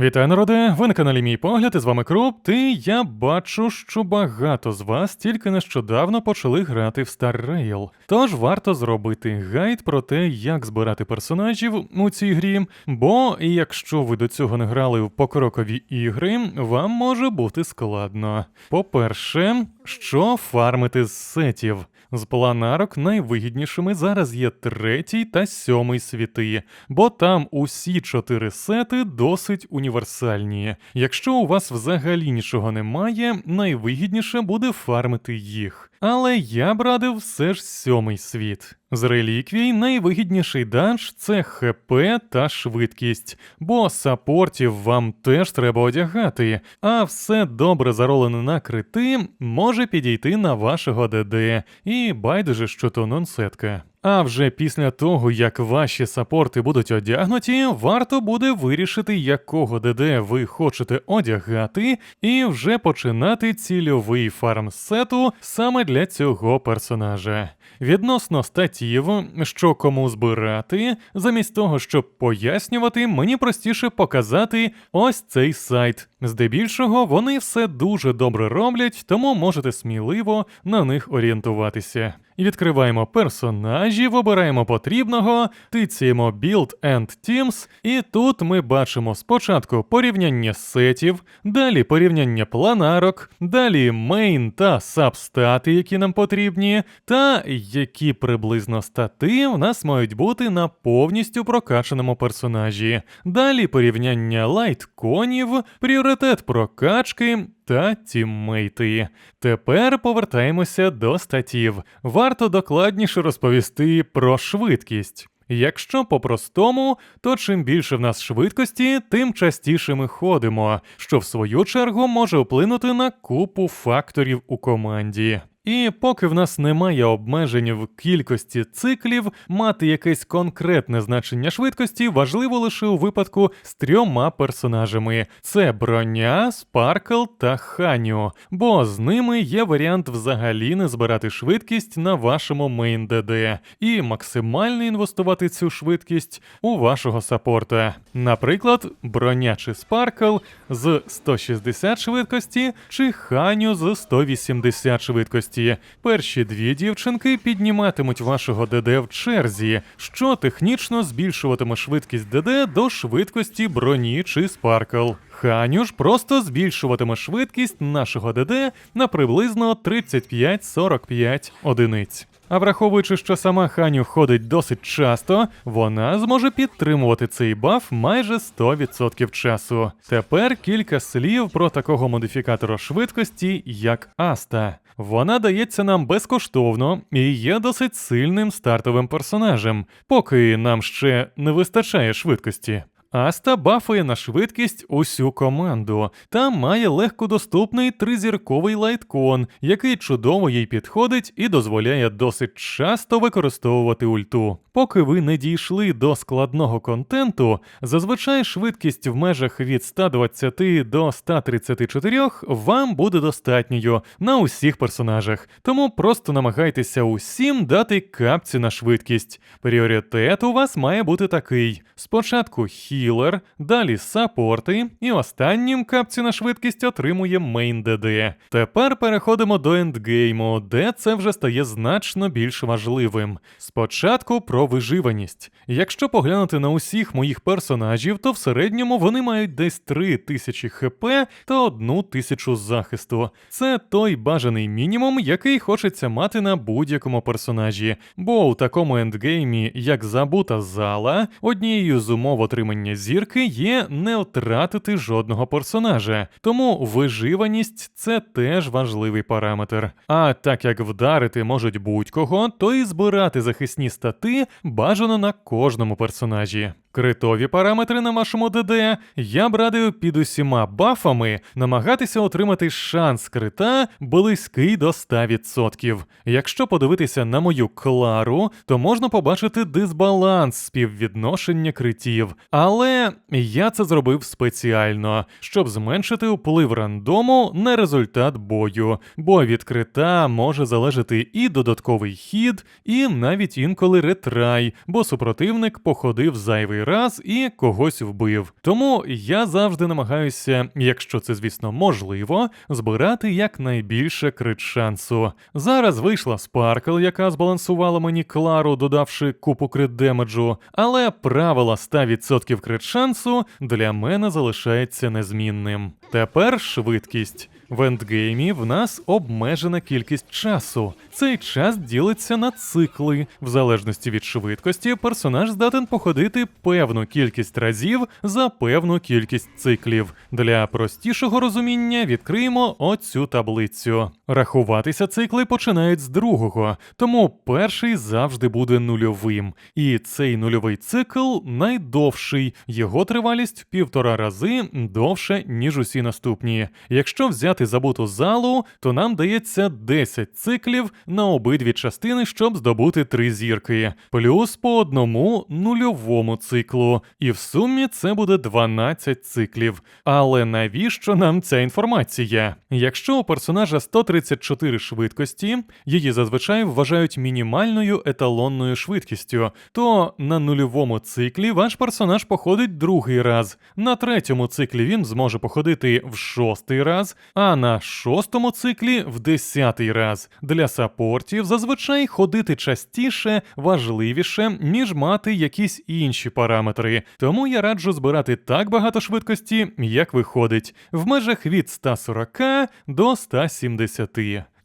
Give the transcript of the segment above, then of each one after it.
Вітаю, народи! Ви на каналі Мій Погляд, і з вами Круп. І я бачу, що багато з вас тільки нещодавно почали грати в Star Rail. Тож варто зробити гайд про те, як збирати персонажів у цій грі. Бо якщо ви до цього не грали в покрокові ігри, вам може бути складно. По-перше, що фармити з сетів? З планарок найвигіднішими зараз є третій та сьомий світи, бо там усі чотири сети досить універсальні. Якщо у вас взагалі нічого немає, найвигідніше буде фармити їх. Але я б радив все ж сьомий світ. З реліквій найвигідніший данж це ХП та швидкість, бо сапортів вам теж треба одягати, а все добре заролене на крити може підійти на вашого ДД, і байдуже, що то нонсетка. А вже після того, як ваші сапорти будуть одягнуті, варто буде вирішити, якого ДД ви хочете одягати, і вже починати цільовий фарм сету саме для цього персонажа. Відносно статів, що кому збирати, замість того, щоб пояснювати, мені простіше показати ось цей сайт. Здебільшого вони все дуже добре роблять, тому можете сміливо на них орієнтуватися. Відкриваємо персонажів, обираємо потрібного, тицяємо Build and Teams, і тут ми бачимо спочатку порівняння сетів, далі порівняння планарок, далі мейн та сабстати, які нам потрібні, та які приблизно стати в нас мають бути на повністю прокачаному персонажі. Далі порівняння лайтконів, пріоритет прокачки та тіммейти. Тепер повертаємося до статів. Варто докладніше розповісти про швидкість. Якщо по-простому, то чим більше в нас швидкості, тим частіше ми ходимо, що в свою чергу може вплинути на купу факторів у команді. І поки в нас немає обмежень в кількості циклів, мати якесь конкретне значення швидкості важливо лише у випадку з трьома персонажами: це броня, спаркл та ханю, бо з ними є варіант взагалі не збирати швидкість на вашому мейн ДД і максимально інвестувати цю швидкість у вашого саппорта. Наприклад, броня чи спаркл з 160 швидкості, чи ханю з 180 швидкості. Перші дві дівчинки підніматимуть вашого ДД в черзі, що технічно збільшуватиме швидкість ДД до швидкості броні чи спаркл. Ханю ж просто збільшуватиме швидкість нашого ДД на приблизно 35-45 одиниць. А враховуючи, що сама Ханю ходить досить часто, вона зможе підтримувати цей баф майже 100% часу. Тепер кілька слів про такого модифікатора швидкості, як Аста. Вона дається нам безкоштовно і є досить сильним стартовим персонажем, поки нам ще не вистачає швидкості. Аста бафує на швидкість усю команду та має легкодоступний тризірковий лайткон, який чудово їй підходить і дозволяє досить часто використовувати ульту. Поки ви не дійшли до складного контенту, зазвичай швидкість в межах від 120 до 134 вам буде достатньою на усіх персонажах, тому просто намагайтеся усім дати капці на швидкість. Пріоритет у вас має бути такий: спочатку хілер, далі саппорти, і останнім капці на швидкість отримує мейн ДД. Тепер переходимо до ендгейму, де це вже стає значно більш важливим. Спочатку про виживаність. Якщо поглянути на усіх моїх персонажів, то в середньому вони мають десь 3 тисячі хп та 1 тисячу захисту. Це той бажаний мінімум, який хочеться мати на будь-якому персонажі. Бо у такому ендгеймі, як забута зала, однією з умов отримання зірки є не втратити жодного персонажа. Тому виживаність це теж важливий параметр. А так як вдарити можуть будь-кого, то і збирати захисні стати бажано на кожному персонажі. Критові параметри на вашому ДД я б радив під усіма бафами намагатися отримати шанс крита близький до 100%. Якщо подивитися на мою клару, то можна побачити дисбаланс співвідношення критів. Але я це зробив спеціально, щоб зменшити вплив рандому на результат бою, бо від крита може залежати і додатковий хід, і навіть інколи ретрай, бо супротивник походив зайвий другий раз і когось вбив. Тому я завжди намагаюся, якщо це, звісно, можливо, збирати якнайбільше крит шансу. Зараз вийшла Спаркл, яка збалансувала мені Клару, додавши купу крит демеджу, але правило 100% крит шансу для мене залишається незмінним. Тепер швидкість. В ендгеймі в нас обмежена кількість часу. Цей час ділиться на цикли. В залежності від швидкості, персонаж здатен походити певну кількість разів за певну кількість циклів. Для простішого розуміння відкриємо оцю таблицю. Рахуватися цикли починають з другого, тому перший завжди буде нульовим. І цей нульовий цикл найдовший. Його тривалість в півтора рази довше, ніж усі наступні. Якщо взяти забуту залу, то нам дається 10 циклів на обидві частини, щоб здобути три зірки, плюс по одному нульовому циклу. І в сумі це буде 12 циклів. Але навіщо нам ця інформація? Якщо у персонажа 134 швидкості, її зазвичай вважають мінімальною еталонною швидкістю, то на нульовому циклі ваш персонаж походить другий раз, на третьому циклі він зможе походити в шостий раз, а на шостому циклі в десятий раз. Для сапортів зазвичай ходити частіше важливіше, ніж мати якісь інші параметри. Тому я раджу збирати так багато швидкості, як виходить, в межах від 140 до 170.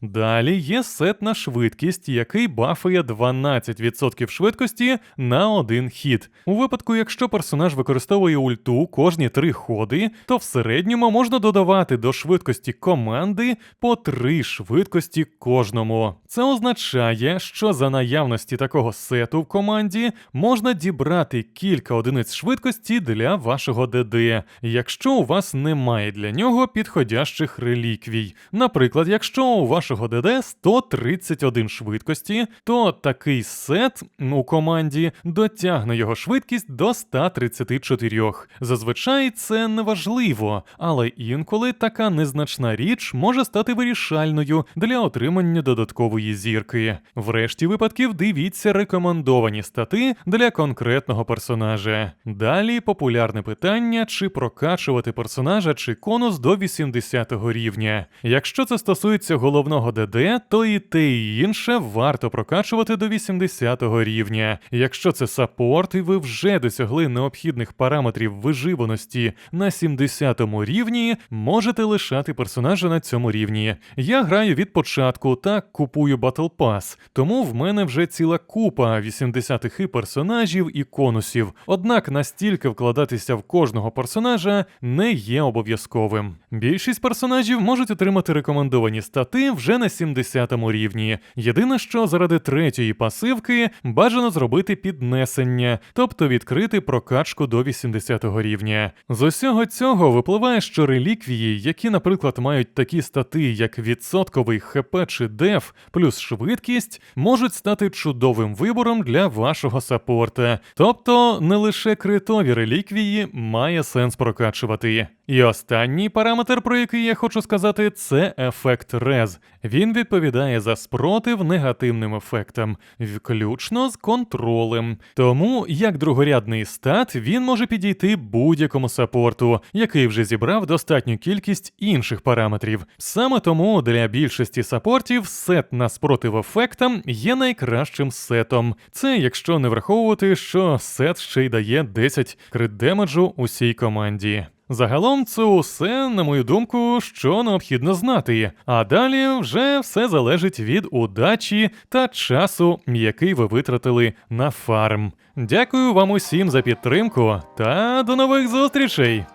Далі є сет на швидкість, який бафує 12% швидкості на один хід. У випадку, якщо персонаж використовує ульту кожні 3 ходи, то в середньому можна додавати до швидкості команди по 3 швидкості кожному. Це означає, що за наявності такого сету в команді можна дібрати кілька одиниць швидкості для вашого ДД, якщо у вас немає для нього підходящих реліквій. Наприклад, якщо у вашого ДД 131 швидкості, то такий сет у команді дотягне його швидкість до 134. Зазвичай це не важливо, але інколи така незначна річ може стати вирішальною для отримання додаткової зірки. В решті випадків дивіться рекомендовані стати для конкретного персонажа. Далі популярне питання, чи прокачувати персонажа чи конус до 80 рівня. Якщо це стосується головного ДД, то і те і інше варто прокачувати до 80 рівня. Якщо це саппорт і ви вже досягли необхідних параметрів виживаності на 70 рівні, можете лишати персонажа на цьому рівні. Я граю від початку та купую Battle Pass, тому в мене вже ціла купа 80-х персонажів і конусів. Однак настільки вкладатися в кожного персонажа не є обов'язковим. Більшість персонажів можуть отримати рекомендовані стати вже на 70 рівні. Єдине, що заради третьої пасивки бажано зробити піднесення, тобто відкрити прокачку до 80 рівня. З усього цього випливає, що реліквії, які, наприклад, мають такі стати, як відсотковий ХП чи деф, плюс швидкість, можуть стати чудовим вибором для вашого саппорта. Тобто не лише критові реліквії має сенс прокачувати. І останній параметр, про який я хочу сказати, це ефект рез. Він відповідає за спротив негативним ефектам, включно з контролем. Тому, як другорядний стат, він може підійти будь-якому саппорту, який вже зібрав достатню кількість інших параметрів. Саме тому для більшості саппортів сет на спротив ефектам є найкращим сетом. Це якщо не враховувати, що сет ще й дає 10 крит демеджу усій команді. Загалом це усе, на мою думку, що необхідно знати. А далі вже все залежить від удачі та часу, який ви витратили на фарм. Дякую вам усім за підтримку та до нових зустрічей!